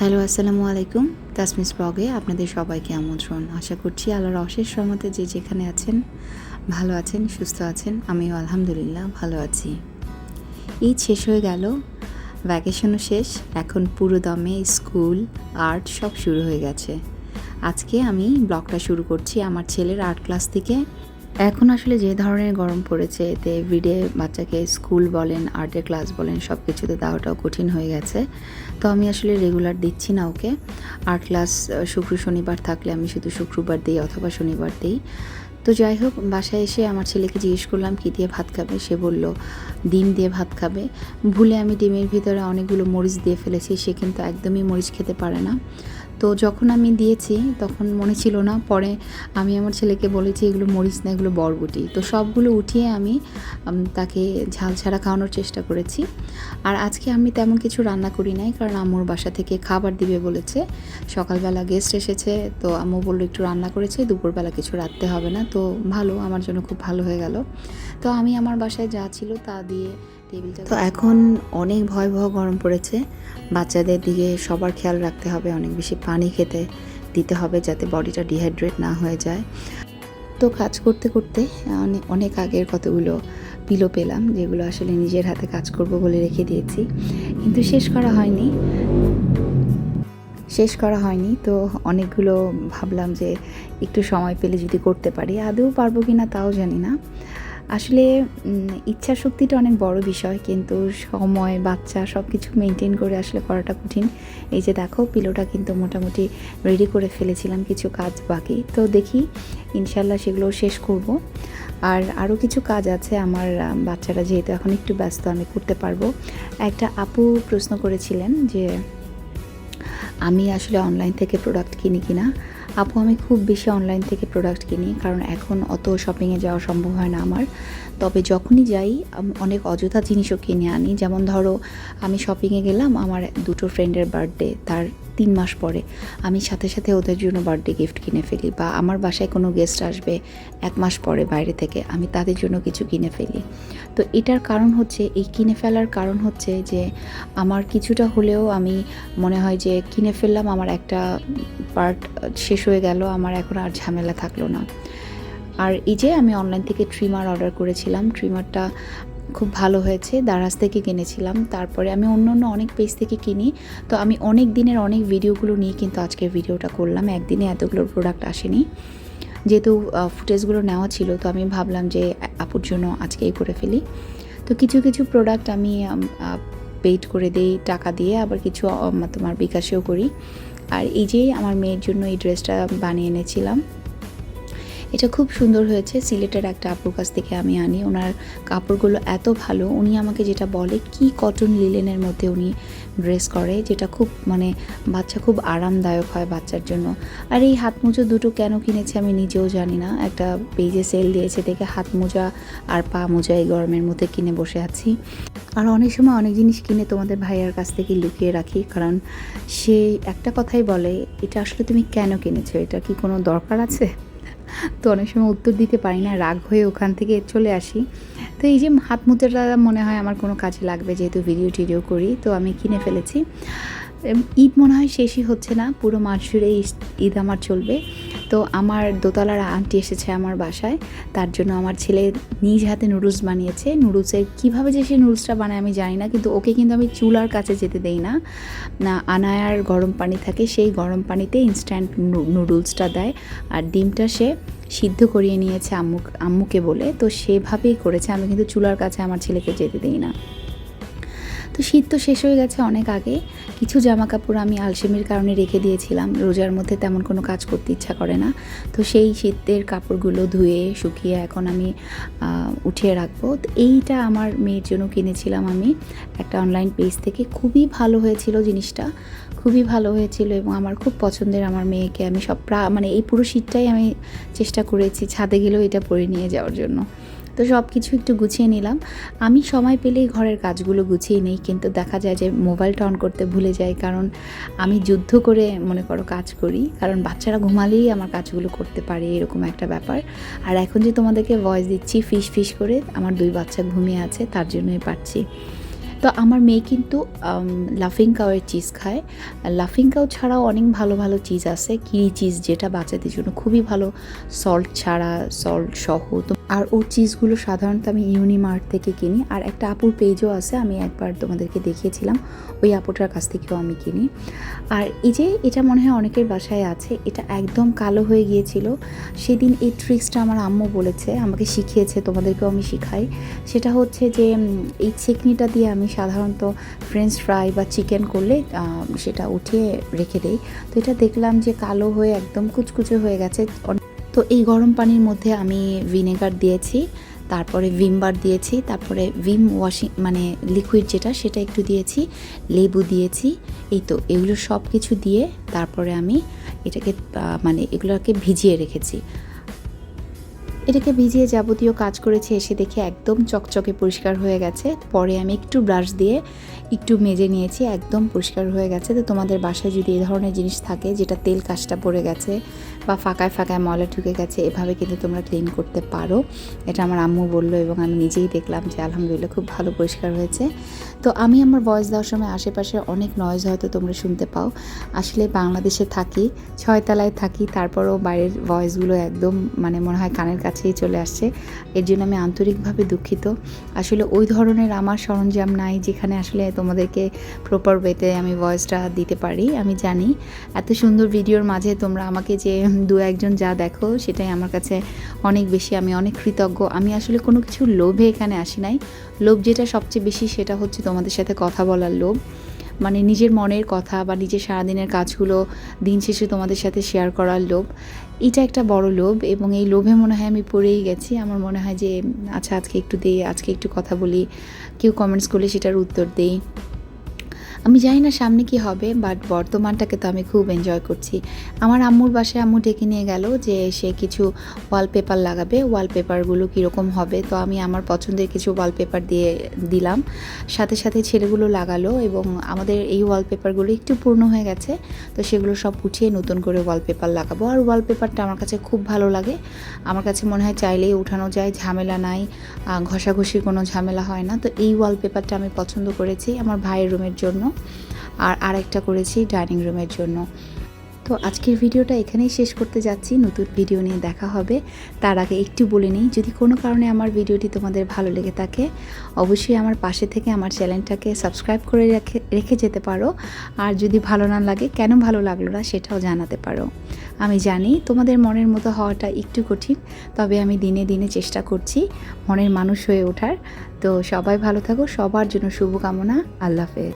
Hello, আসসালামু আলাইকুম। তাসমিস ব্লগে আপনাদের সবাইকে আমন্ত্রণ। আশা করছি আল্লাহর অশেষ রহমতে যে যেখানে আছেন, ভালো আছেন, সুস্থ আছেন, আমিও আলহামদুলিল্লাহ ভালো আছি। ঈদ শেষ হয়ে গেল ভ্যাকেশনও শেষ, এখন পুরো দমে স্কুল, আর্ট সব শুরু হয়ে গেছে। আজকে আমি ব্লগটা শুরু করছি আমার ছেলের আর্ট ক্লাস থেকে। এখন আসলে যে ধরনের গরম পড়েছে, এতে এভরিডে বাচ্চাকে স্কুল বলেন, আর্টের ক্লাস বলেন সব কিছুতে দেওয়াটাও কঠিন হয়ে গেছে। তো আমি আসলে রেগুলার দিচ্ছি না ওকে। আর্ট ক্লাস শুক্র শনিবার থাকলে আমি শুধু শুক্রবার দিই অথবা শনিবার দিই। তো যাই হোক, বাসায় এসে আমার ছেলেকে জিজ্ঞেস করলাম, কী দিয়ে ভাত খাবে? সে বলল, ডিম দিয়ে ভাত খাবে। ভুলে আমি ডিমের ভিতরে অনেকগুলো মরিচ দিয়ে ফেলেছি, সে কিন্তু একদমই মরিচ খেতে পারে না। তো যখন আমি দিয়েছি, তখন মনে ছিল না। পরে আমি আমার ছেলেকে বলেছি, এগুলো মরিচ না, এগুলো বরবটি। তো সবগুলো উঠিয়ে আমি তাকে ঝাল ছাড়া খাওয়ানোর চেষ্টা করেছি। আর আজকে আমি তেমন কিছু রান্না করি নাই, কারণ আম্মুর বাসা থেকে খাবার দিবে বলেছে। সকালবেলা গেস্ট এসেছে, তো আম্মু বলল, একটু রান্না করেছে, দুপুরবেলা কিছু রাখতে হবে না। তো ভালো, আমার জন্য খুব ভালো হয়ে গেল। তো আমি আমার বাসায় যা ছিল তা দিয়ে তো এখন অনেক ভয় ভয় গরম পড়েছে। বাচ্চাদের দিকে সবার খেয়াল রাখতে হবে অনেক বেশি পানি খেতে দিতে হবে যাতে বডিটা ডিহাইড্রেট না হয়ে যায়। তো কাজ করতে করতে অনেক অনেক আগের কতগুলো পিলো পেলাম যেগুলো আসলে নিজের হাতে কাজ করব বলে রেখে দিয়েছি। কিন্তু শেষ করা হয়নি। শেষ করা হয়নি তো অনেকগুলো ভাবলাম যে একটু সময় পেলে যদি করতে পারি। আদৌ পারব কি না তাও জানি না। আসলে ইচ্ছা শক্তিটা অনেক বড় বিষয়, কিন্তু সময়, বাচ্চা সব কিছু মেনটেন করে আসলে করাটা কঠিন। এই যে দেখো পিলোটা কিন্তু মোটামুটি রেডি করে ফেলেছিলাম, কিছু কাজ বাকি। তো দেখি ইনশাল্লাহ সেগুলো শেষ করব। আর আরও কিছু কাজ আছে, আমার বাচ্চারা যেহেতু এখন একটু ব্যস্ত, আমি করতে পারব। একটা আপু প্রশ্ন করেছিলেন যে, আমি আসলে অনলাইন থেকে প্রোডাক্ট কিনি কিনা? আপু, আমি খুব বেশি অনলাইন থেকে প্রোডাক্ট কিনি, কারণ এখন অত শপিংয়ে যাওয়া সম্ভব হয় না আমার। তবে যখনই যাই অনেক অযথা জিনিসও কিনে আনি। যেমন ধরো, আমি শপিংয়ে গেলাম, আমার দুটো ফ্রেন্ডের বার্থডে তার তিন মাস পরে। আমি সাথে সাথে ওদের জন্য বার্থডে গিফট কিনে ফেলি বা আমার বাসায় কোনো গেস্ট আসবে এক মাস পরে বাইরে থেকে, আমি তাদের জন্য কিছু কিনে ফেলি। তো এটার কারণ হচ্ছে, এই কিনে ফেলার কারণ হচ্ছে যে, আমার কিছুটা হলেও আমি মনে হয় যে, কিনে ফেললাম, আমার একটা পার্ট শেষ হয়ে গেল, আমার এখন আর ঝামেলা থাকল না। আর এই যে আমি অনলাইন থেকে ট্রিমার অর্ডার করেছিলাম ট্রিমারটা খুব ভালো হয়েছে, দারাজ থেকে কিনেছিলাম। তারপরে আমি অন্য অন্য অনেক পেজ থেকে কিনি। তো আমি অনেক দিনের অনেক ভিডিওগুলো নিয়ে কিন্তু আজকের ভিডিওটা করলাম। একদিনে এতগুলো প্রোডাক্ট আসেনি। যেহেতু ফুটেজগুলো নেওয়া ছিল, তো আমি ভাবলাম যে, আপুর জন্য আজকেই করে ফেলি। তো কিছু কিছু প্রোডাক্ট আমি পেইড করে দিই টাকা দিয়ে, আবার কিছু তোমার বিকাশেও করি। আর এই যে আমার মেয়ের জন্য এই ড্রেসটা বানিয়ে এনেছিলাম এটা খুব সুন্দর হয়েছে। সিলেটের একটা আপুর কাছ থেকে আমি আনি। ওনার কাপড়গুলো এত ভালো। উনি আমাকে যেটা বলে, কি কটন লিলেনের মধ্যে উনি ড্রেস করে? যেটা খুব মানে বাচ্চা খুব আরামদায়ক হয় বাচ্চার জন্য। আর এই হাত মোজা দুটো কেন কিনেছি আমি নিজেও জানি না। একটা পেজে সেল দিয়েছে দেখে হাত মোজা আর পা মোজা এই গরমের মধ্যে কিনে বসে আছি। আর অনেক সময় অনেক জিনিস কিনে তোমাদের ভাইয়ার কাছ থেকে লুকিয়ে রাখি। কারণ সে একটা কথাই বলে, এটা আসলে তুমি কেন কিনেছো? এটা কি কোনো দরকার আছে? তো অনেক সময় উত্তর দিতে পারি না, রাগ হয়ে ওখান থেকে চলে আসি। তো এই যে হাত মুদ্রাটা মনে হয় আমার কোনো কাজে লাগবে যেহেতু ভিডিও টিডিও করি, তো আমি কিনে ফেলেছি। ঈদ মনে হয় শেষই হচ্ছে না, পুরো মাস জুড়ে ঈদ- আমার চলবে। তো আমার দোতলার আন্টি এসেছে আমার বাসায়, তার জন্য আমার ছেলে নিজ হাতে নুডলস বানিয়েছে। নুডলসের কীভাবে যে সে নুডলসটা বানায় আমি জানি না, কিন্তু ওকে কিন্তু আমি চুলার কাছে যেতে দেই না। না, আনায়ার গরম পানি থাকে, সেই গরম পানিতে ইনস্ট্যান্ট নুডলসটা দেয়। আর ডিমটা সে সিদ্ধ করিয়ে নিয়েছে আম্মু আম্মুকে বলে। তো সেভাবেই করেছে, আমি কিন্তু চুলার কাছে আমার ছেলেকে যেতে দিই না। তো শীত তো শেষ হয়ে গেছে অনেক আগে। কিছু জামা কাপড় আমি আলসেমির কারণে রেখে দিয়েছিলাম। রোজার মধ্যে তেমন কোনো কাজ করতে ইচ্ছা করে না। তো সেই শীতের কাপড়গুলো ধুয়ে, শুকিয়ে এখন আমি উঠিয়ে রাখব। তো এইটা আমার মেয়ের জন্য কিনেছিলাম আমি। একটা অনলাইন পেজ থেকে। খুবই ভালো হয়েছিল জিনিসটা। খুবই ভালো হয়েছিল এবং আমার খুব পছন্দের আমার মেয়েকে আমি সব প্রা মানে এই পুরো শীতটাই আমি চেষ্টা করেছি ছাদে গেলেও এটা পরে নিয়ে যাওয়ার জন্য। তো সব কিছু একটু গুছিয়ে নিলাম। আমি সময় পেলেই ঘরের কাজগুলো গুছিয়ে নিই, কিন্তু দেখা যায় যে মোবাইলটা অন করতে ভুলে যাই, কারণ আমি যুদ্ধ করে, মনে করো, কাজ করি। কারণ বাচ্চারা ঘুমালেই আমার কাজগুলো করতে পারে, এরকম একটা ব্যাপার। আর এখন যে তোমাদেরকে ভয়েস দিচ্ছি, ফিস ফিস করে, আমার দুই বাচ্চা ঘুমিয়ে আছে, তার জন্যই পারছি। তো আমার মেয়ে কিন্তু লাফিং কাউয়ের চিজ খায়। লাফিং কাউ ছাড়াও অনেক ভালো ভালো চিজ আছে, কিরি চিজ যেটা বাচ্চাদের জন্য খুবই ভালো সল্ট ছাড়া সল্ট সহ। তো আর ওর চিজগুলো সাধারণত আমি ইউনিমার্ট থেকে কিনি। আর একটা আপুর পেজও আছে, আমি একবার তোমাদেরকে দেখিয়েছিলাম। ওই আপুটার কাছ থেকেও আমি কিনি। আর এই যে এটা মনে হয় অনেকের বাসায় আছে, এটা একদম কালো হয়ে গিয়েছিল। সেদিন এই ট্রিক্সটা আমার আম্মু বলেছে, আমাকে শিখিয়েছে, তোমাদেরকেও আমি শিখাই। সেটা হচ্ছে যে এই চেকনিটা দিয়ে আমি সাধারণত ফ্রেঞ্চ ফ্রাই বা চিকেন করলে সেটা উঠিয়ে রেখে দেই। তো এটা দেখলাম যে কালো হয়ে একদম কুচকুচে হয়ে গেছে। অন- তো এই গরম পানির মধ্যে আমি ভিনেগার দিয়েছি, তারপরে ভিম বার দিয়েছি, তারপরে ভিম ওয়াশিং মানে লিকুইড যেটা, সেটা একটু দিয়েছি, লেবু দিয়েছি, এই তো, এগুলো সব কিছু দিয়ে তারপরে আমি এটাকে মানে এগুলোকে ভিজিয়ে রেখেছি। এটাকে ভিজিয়ে যাবতীয় কাজ করেছি, এসে দেখে একদম চকচকে পরিষ্কার হয়ে গেছে। পরে আমি একটু ব্রাশ দিয়ে একটু মেজে নিয়েছি, একদম পরিষ্কার হয়ে গেছে। তো তোমাদের বাসায় যদি এই ধরনের জিনিস থাকে, যেটা তেল কাজটা পড়ে গেছে বা ফাঁকায় ফাঁকায় ময়লা ঢুকে গেছে, এভাবে কিন্তু তোমরা ক্লিন করতে পারো। এটা আমার আম্মু বলল এবং আমি নিজেই দেখলাম যে আলহামদুলিল্লাহ খুব ভালো পরিষ্কার হয়েছে। তো আমি আমার ভয়েস দেওয়ার সময় আশেপাশে অনেক নয়েজ হয়তো তোমরা শুনতে পাও। আসলে বাংলাদেশে থাকি, ছয়তলায় থাকি, তারপরও বাইরের ভয়েসগুলো একদম মানে মনে হয় কানের কাছেই চলে আসছে। এর জন্য আমি আন্তরিকভাবে দুঃখিত। আসলে ওই ধরনের আমার সরঞ্জাম নাই যেখানে আসলে তোমাদেরকে প্রপার ওয়েতে আমি ভয়েসটা দিতে পারি, আমি জানি। এত সুন্দর ভিডিওর মাঝে তোমরা আমাকে যে দু একজন যা দেখো, সেটাই আমার কাছে অনেক বেশি আমি অনেক কৃতজ্ঞ। আমি আসলে কোনো কিছু লোভে এখানে আসি নাই। লোভ যেটা সবচেয়ে বেশি সেটা হচ্ছে তোমাদের সাথে কথা বলার লোভ। মানে নিজের মনের কথা বা নিজের সারাদিনের কাজগুলো দিন শেষে তোমাদের সাথে শেয়ার করার লোভ, এটা একটা বড় লোভ এবং এই লোভে মনে হয় আমি পড়েই গেছি। আমার মনে হয় যে আচ্ছা আজকে একটু দেই আজকে একটু কথা বলি, কেউ কমেন্টস করলে সেটার উত্তর দেই। আমি জানি না সামনে কি হবে বাট বর্তমানটাকে তো আমি খুব এনজয় করছি। আমার আম্মুর বাসায় আম্মু ডেকে নিয়ে গেল যে সে কিছু ওয়ালপেপার লাগাবে ওয়ালপেপারগুলো কীরকম হবে, তো আমি আমার পছন্দের কিছু ওয়ালপেপার দিয়ে দিলাম। সাথে সাথে ছেলেগুলো লাগালো এবং আমাদের এই ওয়ালপেপারগুলো একটু পূর্ণ হয়ে গেছে, তো সেগুলো সব উঠিয়ে নতুন করে ওয়ালপেপার লাগাবো। আর ওয়ালপেপারটা আমার কাছে খুব ভালো লাগে। আমার কাছে মনে হয় চাইলেই উঠানো যায়, ঝামেলা নাই ঘষাঘষির কোনো ঝামেলা হয় না। তো এই ওয়ালপেপারটা আমি পছন্দ করেছি আমার ভাইয়ের রুমের জন্য। আর আরেকটা করেছি ডাইনিং রুমের জন্য। তো আজকের ভিডিওটা এখানেই শেষ করতে যাচ্ছি। নতুন ভিডিও নিয়ে দেখা হবে। তার আগে একটু বলে নিই, যদি কোনো কারণে আমার ভিডিওটি তোমাদের ভালো লেগে থাকে, অবশ্যই আমার পাশে থেকে আমার চ্যানেলটাকে সাবস্ক্রাইব করে রেখে রেখে যেতে পারো। আর যদি ভালো না লাগে, কেন ভালো লাগল না সেটাও জানাতে পারো। আমি জানি তোমাদের মনের মতো হওয়াটা একটু কঠিন, তবে আমি দিনে দিনে চেষ্টা করছি মনের মানুষ হয়ে ওঠার। তো সবাই ভালো থাকো, সবার জন্য শুভকামনা। আল্লাহ হাফেজ।